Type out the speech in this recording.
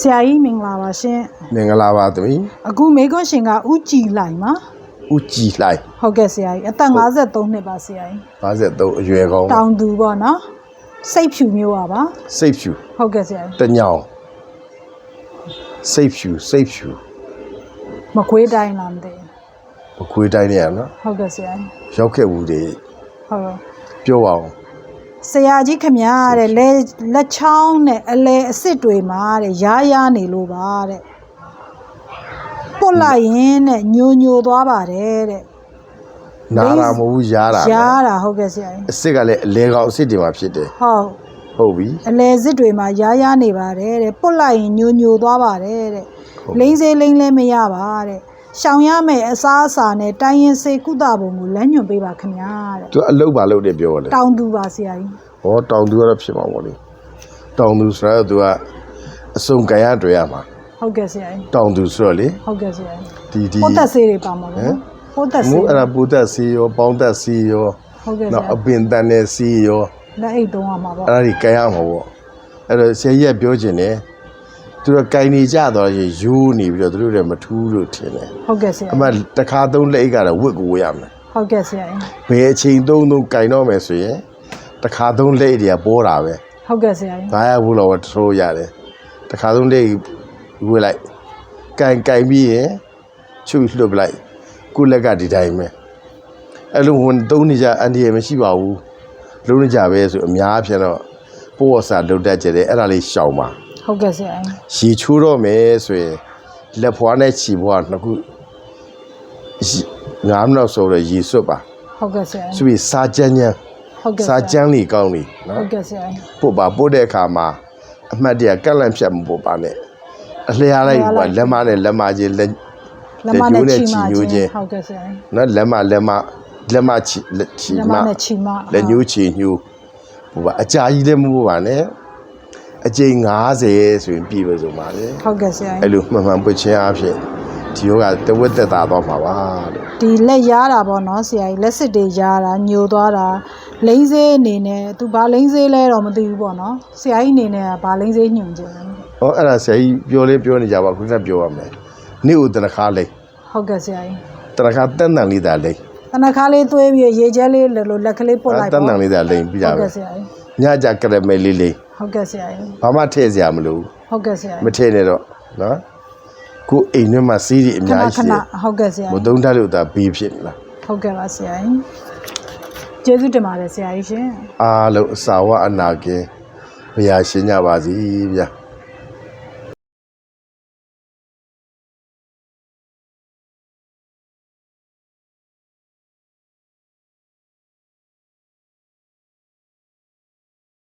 ဆရာကြီးမင်္ဂလာပါရှင်မင်္ဂလာပါသမီးအခုမေခွန်းရှင်ကဥကြည်လိုက်ပါဦးကြည်လှိုင်ဟုတ်ကဲ့ဆရာကြီးအသက်53နှစ်ပါဆရာကြီး53အရွယ်ကောင်းတောင်သူပေါ့နော်စိတ်ဖြူမျိုးပါပါစိတ်ဖြူဟုတ်ကဲ့ဆရာကြီးတညောင်စိတ်ဖြူစိတ်ဖြူမခွေးတိုင်းလားမသိမခွေးတိုင်းနေရနော်ဘူးဟုတ်ကဲ့ဆရာကြီးရောက်ခဲ့ဘူးတွေဟုတ်ကဲ့ပြောပါအောင် ဆရာကြီးခမရတဲ့လက်လက်ချောင်းနဲ့အလဲအစ်စ်တွေမှာတဲ့ရားရားနေလို့ပါတဲ့ပုတ်လိုက်ရင်တဲ့ညိုညိုသွားပါတယ်တဲ့နာတာမဟုတ်ဘူးရားတာရားနော်တာဟုတ်ကဲ့ဆရာကြီးအစ်စ်ကလည်းအလဲကောင်အစ်စ်တွေမှာဖြစ်တယ်ဟုတ်ဟုတ်ပြီအလဲစစ်တွေမှာရားရားနေပါတယ်တဲ့ပုတ်လိုက်ရင်ညိုညိုသွားပါတယ်တဲ့ဟုတ်လိမ့်စေးလိမ့်လဲမရပါတဲ့ ရှောင်ရမယ်အစားအစာနဲ့တိုင်းရင်စေကုသပုံကိုလမ်းညွှန်ပေးပါခင်ဗျာတဲ့သူအလုပ်ပါလုပ်တယ်ပြောတယ်တောင်သူပါဆရာကြီးဟောတောင်သူကတော့ဖြစ်မှာပေါ့လေတောင်သူဆိုတော့သူကအစုံကံရတွေ့ရမှာဟုတ်ကဲ့ဆရာကြီးတောင်သူဆိုတော့လေဟုတ်ကဲ့ဆရာကြီးဒီဒီပိုးသက်ဆေးတွေပါမှာပေါ့နော်ပိုးသက်ဆေးမို့အဲ့ဒါပူသက်စီရောပေါင်းသက်စီရောဟုတ်ကဲ့ဆနောက်ရာအပင်တန်တဲ့စီရောလက်အိတ်သုံးရမှာပေါ့အဲ့ဒါကြီးကင်ရမှာပေါ့အဲ့တော့ဆရာကြီးကပြောချင်တယ် သူတို့ကင်နေကြတော့ရေရိုးနေပြီးတော့သူတို့လည်းမထူးလို့ထင်တယ်ဟုတ်ကဲ့ဆရာအမှတစ်ခါသုံးလက်အိတ်ကတော့ဝတ်ကိုဝတ်ရမယ်ဟုတ်ကဲ့ဆရာကြီးဘယ်အချိန်သုံးသုံးကင်တော့မယ်ဆိုရင်တစ်ခါသုံးလက်အိတ်တွေကပေါ်တာပဲဟုတ်ကဲ့ဆရာကြီးဘာရဘူးလို့ထိုးရတယ်တစ်ခါသုံးလက်အိတ်ဝတ်လိုက်ကင်ကင်ပြီးရင်ချွတ်လွတ်ပလိုက်ကိုယ့်လက်ကဒီတိုင်းပဲအဲ့လိုဝင်သုံးနေကြအန်ဒီရမရှိပါဘူးလုံးနေကြပဲဆိုအများဖြင့်တော့ပို့ဝစာလုတ်တတ်ကြတယ်အဲ့ဒါလေးရှောင်ပါ ဟုတ်ကဲ့ဆရာကြီးရေချိုးတော့မယ်ဆိုရင်လက်ဖွားနဲ့ခြေဖွားနှစ်ခုရေငါးမိနစ်ဆိုတော့ရေစွတ်ပါဟုတ်ကဲ့ဆရာဆိုကြီးပြီးစားကြမ်းကြမ်းဟုတ်ကဲ့ဆစားရာကြမ်းလေးကောင်းလေးဟုနော်တ်ကဲ့ဆရာကြီးပို့ပါပို့တဲ့အခါမှာအမှတ်တရကန့်လန့်ဖြတ်မပို့ပါနဲ့အလျားလိုက်ပါလက်မနဲ့လက်မချင်းလက်လက်မနဲ့လက်ချီညှိုးမနဲ့ချီညိုးခြင်းဟုတ်ကဲ့ဆရာကြီးနော်လက်မလက်မလက်မချီလက်ချီလက်မမနဲ့ချီမလက်ညှိုးချီညိုးပို့ပါအကြာကြီးလည်းမပို့ပါနဲ့ အကျိန်90ဆိုရင်ပြည့်လို့ဆိုပါလေဟုတ်ကဲ့ဆရာကြီးအဲ့လိုမှန်မှန်ပွင့်ချင်းအဖြစ်ဒီယောဂတဝက်သက်သာတော့မှာပါလို့ဒီလက်ရတာပေါ့နော်ဆရာကြီးလက်စစ်တွေရတာညိုသွားတာလိမ့်စေးအနေနဲ့သူဘာလိမ့်စေးလဲတော့မသိဘူးပေါ့နော်ဆရာကြီးအနေနဲ့ကဘာလိမ့်စေးညွှန်ခြင်းလဲဟောအဲ့ဒါဆရာကြီးပြောလေးပြောနေကြပါခုနကပြောရမယ်နေ့ဦးတနခါလေးဟုတ်ကဲ့ဆရာကြီးတနခါတန်တန်လေးသာလေးတနခါလေးသွေးပြီးရေချဲလေးလိုလက်ကလေးပုတ်လိုက်တန်တန်လေးသာလိမ့်ပြကြဟုတ်ပဲကဲ့ဆရာကြီး ညကြကရမဲလေးလေးဟုတ်ကဲ့ဆရာကြီးဘာမှထည့်စရာမလိုဟုတ်ကဲ့ဆရာမကြီးထည့်နဲ့တော့နော်ကိုအိမ်ထဲမှာစီးရီအခများဏကြီးခရှိဏတယ်ဟုတ်ကဲ့ဆရာမကြီးသုံးတတ်လို့သာဘေးဖြစ်နေလားဟုတ်ကဲ့ပါဆရာကြီးကျေးဇူးတင်ပါတယ်ဆရာကြီးရှင်အားလုံးအစာဝအနာကင်းဘုရားရှင်ကြပါစီဗျာ